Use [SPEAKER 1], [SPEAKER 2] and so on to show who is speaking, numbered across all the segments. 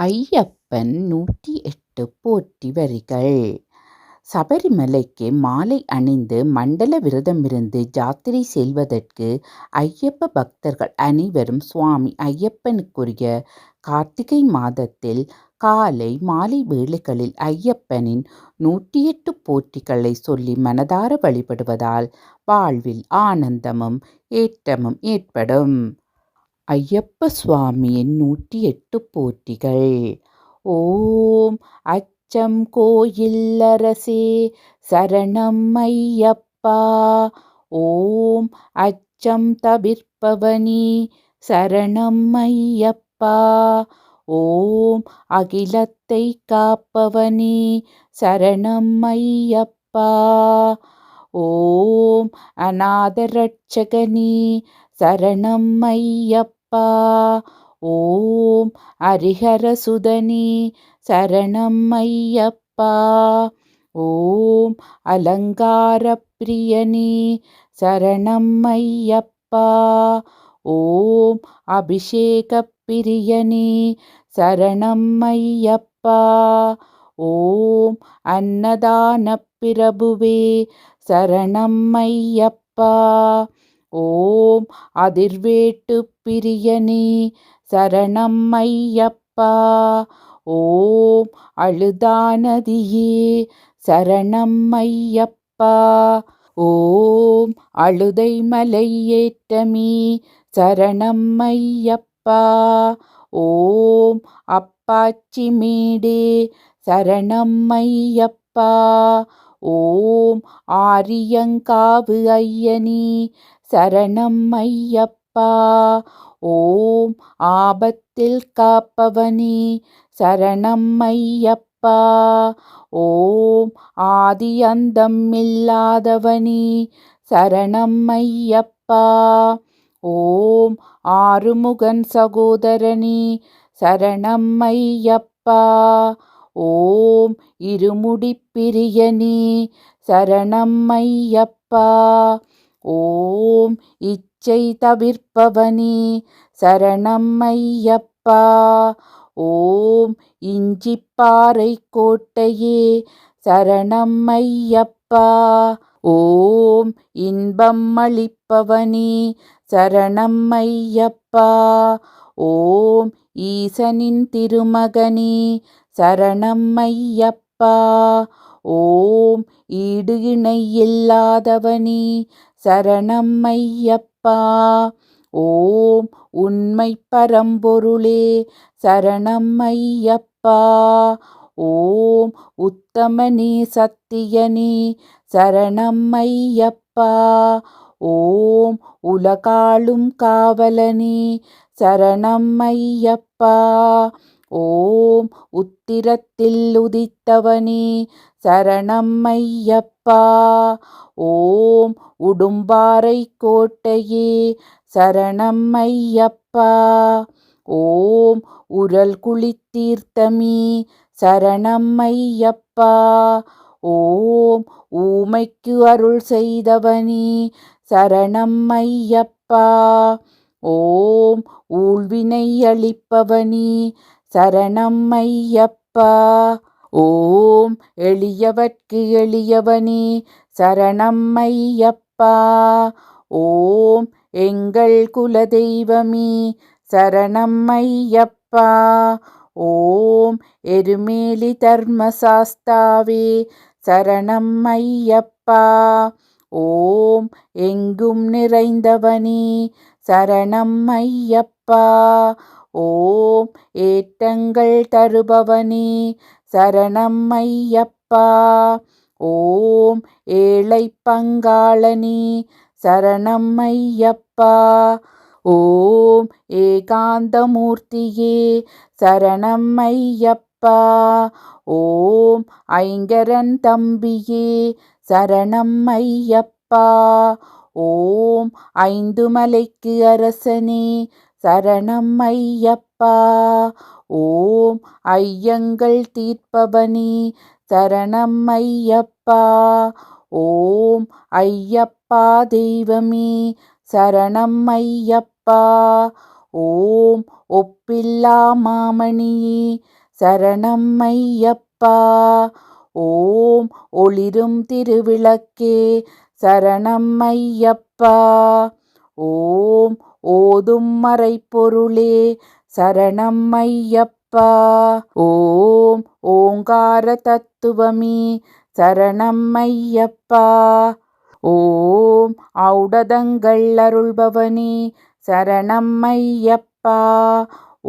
[SPEAKER 1] ஐயப்பன் நூற்றி எட்டு போற்றி வரிகள். சபரிமலைக்கு மாலை அணிந்து மண்டல விரதமிருந்து ஜாத்திரை செல்வதற்கு ஐயப்ப பக்தர்கள் அனைவரும் சுவாமி ஐயப்பனுக்குரிய கார்த்திகை மாதத்தில் காலை மாலை வேளைகளில் ஐயப்பனின் நூற்றி எட்டு போற்றிகளை சொல்லி மனதார வழிபடுவதால் வாழ்வில் ஆனந்தமும் ஏற்றமும் ஏற்படும். ஐயப்ப சுவாமியின் நூற்றி எட்டு போற்றிகள். ஓம் அச்சம் கோயில்லரசே சரணம் ஐயப்பா. ஓம் அச்சம் தவிர்ப்பவனி சரணம் ஐயப்பா. ஓம் அகிலத்தை காப்பவனி சரணம் ஐயப்பா. ஓம் அநாதரட்சகனி சரணம் ஐயப்பா. அப்பா ஓம் ஹரிஹரசுதனி சரணம் ஐயப்பா. ஓம் அலங்கார பிரியனி சரணம் ஐயப்பா. ஓம் அபிஷேக பிரியனி சரணம் ஐயப்பா. ஓம் அன்னதான பிரபுவே சரணம் ஐயப்பா. ஓம் அதிர்வேட்டு பிரியனே சரணம் ஐயப்பா. ஓம் அழுதானதியே சரணம் ஐயப்பா. ஓம் அழுதை மலையேற்றமீ சரணம் ஐயப்பா. ஓம் அப்பாச்சி மேடே சரணம் ஐயப்பா. ஓம் ஆரியங்காவு ஐயனி சரணம் ஐயப்பா ஓம் ஆபத்தில் காப்பவனே சரணம் ஐயப்பா ஓம் ஆதி அந்தம் இல்லாதவனே சரணம் ஐயப்பா ஓம் ஆறுமுகன் சகோதரனே சரணம் ஐயப்பா ஓம் இருமுடி பிரியனி சரணம் ஐயப்பா ஓம் இச்சை தவிர்ப்பவனே சரணம் ஐயப்பா. ஓம் இஞ்சிப்பாறை கோட்டையே சரணம் ஐயப்பா. ஓம் இன்பம் அளிப்பவனே சரணம் ஐயப்பா. ஓம் ஈசனின் திருமகனே சரணம் ஐயப்பா. ஓம் ஈடு இணை இல்லாதவனி சரணம் ஐயப்பா ஓம் உண்மை பரம்பொருளே சரணம் ஐயப்பா ஓம் உத்தமனே சத்தியனே சரணம் ஐயப்பா ஓம் உலகாளும் காவலனே சரணம் ஐயப்பா ஓம் உத்திரத்தில் உதித்தவனே சரணம் ஐயப்பா. ஓம் உடும்பாறை கோட்டையே சரணம் ஐயப்பா. ஓம் உரல் குளித்தீர்த்தமே சரணம் ஐயப்பா. ஓம் ஊமைக்கு அருள் செய்தவனே சரணம் ஐயப்பா. ஓம் ஊழ்வினை அளிப்பவனே சரணம் ஐயப்பா ஓம் எளியவர்க்கு எளியவனே சரணம் ஐயப்பா ஓம் எங்கள் குலதெய்வமே சரணம் ஐயப்பா ஓம் எருமேலி தர்மசாஸ்தாவே சரணம் ஐயப்பா ஓம் எங்கும் நிறைந்தவனே சரணம் ஐயப்பா ஓம் ஏற்றங்கள் தருபவனே சரணம் ஐயப்பா. ஓம் ஏழை பங்காளனி சரணம் ஐயப்பா. ஓம் ஏகாந்தமூர்த்தியே சரணம் ஐயப்பா. ஓம் ஐங்கரன் தம்பியே சரணம் ஐயப்பா. ஓம் ஐந்து மலைக்கு அரசனே சரணம் ஐயப்பா. ஓம் ஐயங்கள் தீர்ப்பவனி சரணம் ஐயப்பா. ஓம் ஐயப்பா தெய்வமே சரணம் ஐயப்பா. ஓம் ஒப்பில்லா மாமணியே சரணம் ஐயப்பா. ஓம் ஒளிரும் திருவிளக்கே சரணம் ஐயப்பா. ஓம் ஓதும் மறைப்பொருளே சரணம் ஐயப்பா ஓம் ஓங்கார தத்துவமே சரணம் ஐயப்பா ஓம் ஔடதங்கள் அருள்பவனே சரணம் ஐயப்பா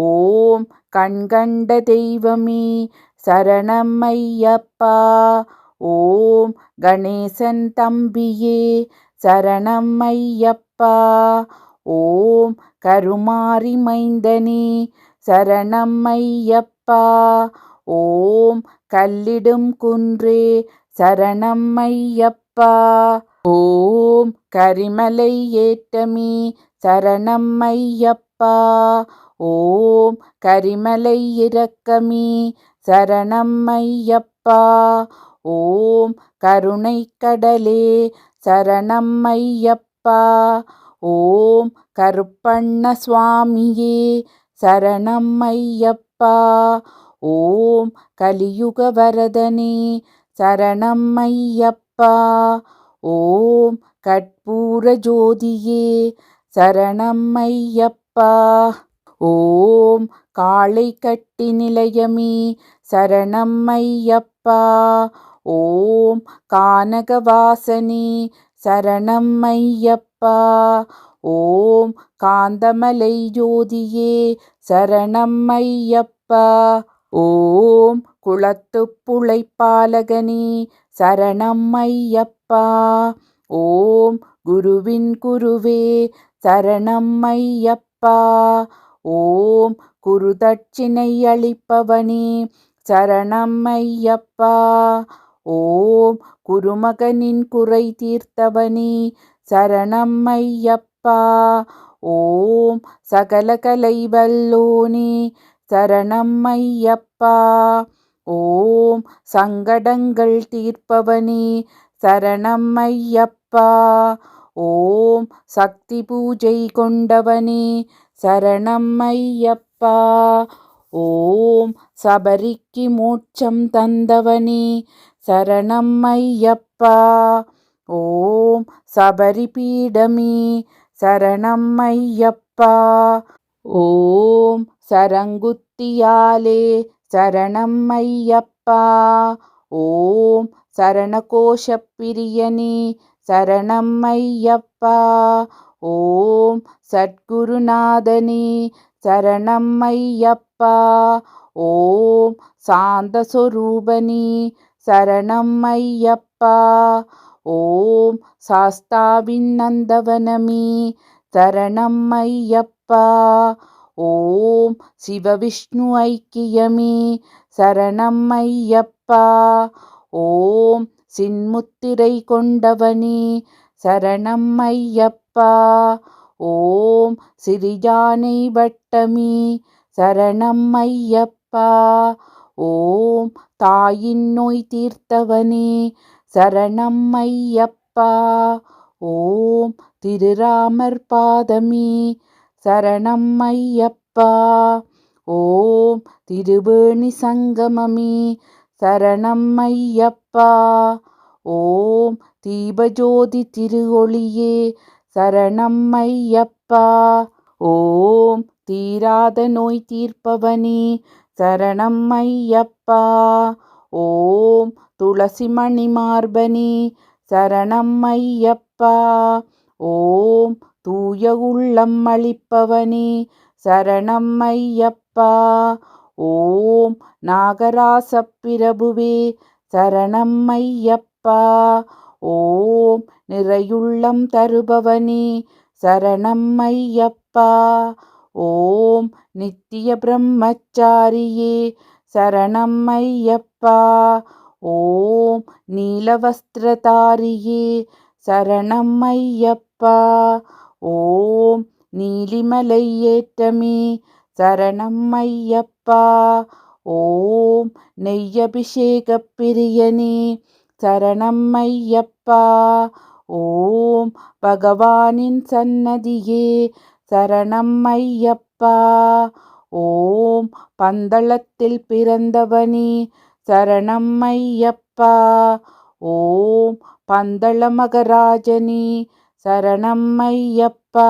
[SPEAKER 1] ஓம் கண்கண்ட தெய்வமே சரணம் ஐயப்பா ஓம் கணேசன் தம்பியே சரணம் ஐயப்பா ஓம் கருமாரி மைந்தனே சரணம் ஐயப்பா. ஓம் கல்லிடும் குன்றே சரணம் ஐயப்பா. ஓம் கரிமலை ஏற்றமே சரணம் ஐயப்பா. ஓம் கரிமலை இரக்கமே சரணம் ஐயப்பா. ஓம் கருணை கடலே சரணம் ஐயப்பா. ஓம் கருப்பண்ண சுவாமியே சரணம் ஐயப்பா. ஓம் கலியுக வரதனே சரணம் ஐயப்பா. ஓம் கற்பூர ஜோதியே சரணம் ஐயப்பா. ஓம் காளை கட்டி நிலையமே சரணம் ஐயப்பா. ஓம் கானகவாசனே சரணம் ஐயப்பா ஓம் காந்தமலை ஜோதியே சரணம் ஐயப்பா ஓம் குளத்துப்புழைப்பாலகனே சரணம் ஐயப்பா ஓம் குருவின் குருவே சரணம் ஐயப்பா ஓம் குருதட்சிணை அளிப்பவனே சரணம் ஐயப்பா ஓம் குருமகனின் குறை தீர்த்தவனே சரணம் ஐயப்பா. ஓம் சகலகலை வல்லோனே சரணம் ஐயப்பா. ஓம் சங்கடங்கள் தீர்ப்பவனே சரணம் ஐயப்பா. ஓம் சக்தி பூஜை கொண்டவனே சரணம் ஐயப்பா. ஓம் சபரிக்கு மோட்சம் தந்தவனே சரணம் ஐயப்பா ஓம் சபரி பீடமே சரணம் ஐயப்பா ஓம் சரங்குத்தியாலே சரணம் ஐயப்பா ஓம் சரணகோஷப்பிரியனே சரணம் ஐயப்பா ஓம் சத்குருநாதனே சரணம் ஐயப்பா ஓம் சாந்தஸ்வரூபனே சரணம் ஐயப்பா ஓம் சாஸ்தாவின் நந்தவனமே சரணம் ஐயப்பா ஓம் சிவவிஷ்ணு ஐக்கியமே. சரணம் ஐயப்பா ஓம் சின்முத்திரை கொண்டவனே. சரணம் ஐயப்பா ஓம் சிறிஜானை வட்டமே. சரணம் ஐயப்பா ஓம் தாயின் நோய் தீர்த்தவனே சரணம் ஐயப்பா. ஓம் திருராமர் பாதமே சரணம் ஐயப்பா. ஓம் திருவேணி சங்கமமே சரணம் ஐயப்பா. ஓம் தீபஜோதி திருஒளியே சரணம் ஐயப்பா. ஓம் தீராத நோய் தீர்ப்பவனே சரணம் ஐயப்பா. ஓம் துளசிமணி மார்பனி சரணம் ஐயப்பா. ஓம் தூய உள்ளம் அளிப்பவனே சரணம் ஐயப்பா. ஓம் நாகராசப் பிரபுவே சரணம் ஐயப்பா. ஓம் நிறையுள்ளம் தருபவனே சரணம் ஐயப்பா. ஓம் நித்திய பிரம்மச்சாரியே சரணம் ஐயப்பா. ஓம் நீலவஸ்திரதாரியே சரணம் ஐயப்பா. ஓம் நீலிமலை ஏற்றமே சரணம் ஐயப்பா. ஓம் நெய்யபிஷேகப் பிரியனே சரணம் ஐயப்பா. ஓம் பகவானின் சன்னதியே சரணம் ஐயப்பா ஓம் பந்தளத்தில் பிறந்தவனே சரணம் ஐயப்பா ஓம் பந்தள மகராஜனே சரணம் ஐயப்பா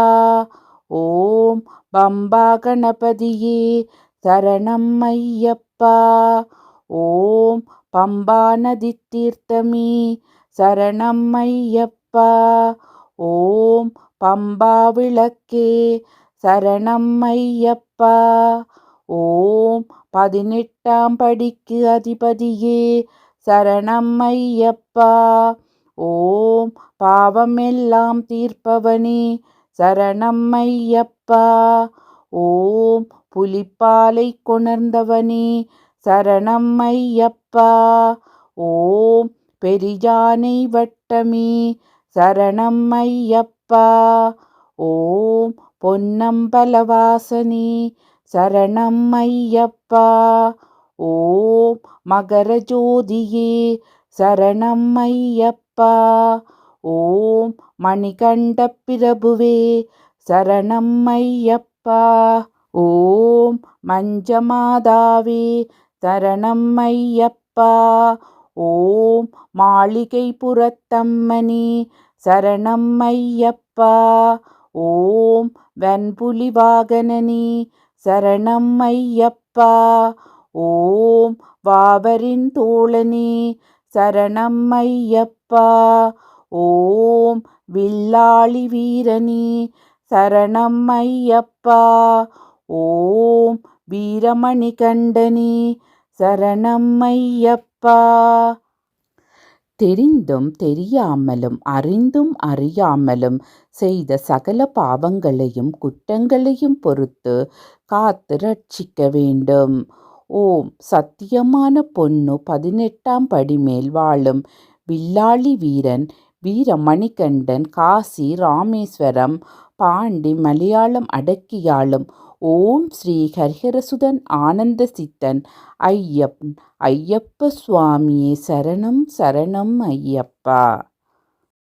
[SPEAKER 1] ஓம் பம்பா கணபதியே சரணம் ஐயப்பா ஓம் பம்பா நதி தீர்த்தமே சரணம் ஐயப்பா ஓம் பம்பா விளக்கே சரணம் ஐயப்பா. ஓம் பதினெட்டாம் படிக்கு அதிபதியே சரணம் ஐயப்பா. ஓம் பாவமெல்லாம் தீர்ப்பவனே சரணம் ஐயப்பா. ஓம் புலிப்பாலை கொணர்ந்தவனே சரணம் ஐயப்பா. ஓம் பெரியானை வட்டமே சரணம் ஐயப்பா. ஓம் பொன்னம்பலவாசனி. சரணம் ஐயப்பா. ஓம் மகரஜோதியே. சரணம் ஐயப்பா. ஓம் மணிகண்ட பிரபுவே சரணம் ஐயப்பா. ஓம் மஞ்சமாதாவே. சரணம் ஐயப்பா. ஓம் மாளிகை புறத்தம்மனே சரணம் ஐயப்பா ஓம் வெண்புலி வாகனனே சரணம் ஐயப்பா ஓம் வாவரின் தோழனே. சரணம் ஐயப்பா ஓம் வில்லாளி வீரனே. சரணம் ஐயப்பா ஓம் வீரமணி கண்டனே சரணம் ஐயப்பா தெரிந்தும் தெரியாமலும் அறிந்தும் அறியாமலும் செய்த சகல பாவங்களையும் குற்றங்களையும் பொறுத்து காத்து ரட்சிக்க வேண்டும். ஓம் சத்தியமான பொன்னு பதினெட்டாம் படி மேல் வாழும் வில்லாளி வீரன் வீரமணிகண்டன் காசி ராமேஸ்வரம் பாண்டி மலையாளம் அடக்கியாளும் ஓம் ஸ்ரீ ஹரிஹரசுதன் ஆனந்த சித்தன். ஐயப்பன் ஐயப்ப சுவாமியே சரணம் சரணம் ஐயப்பா.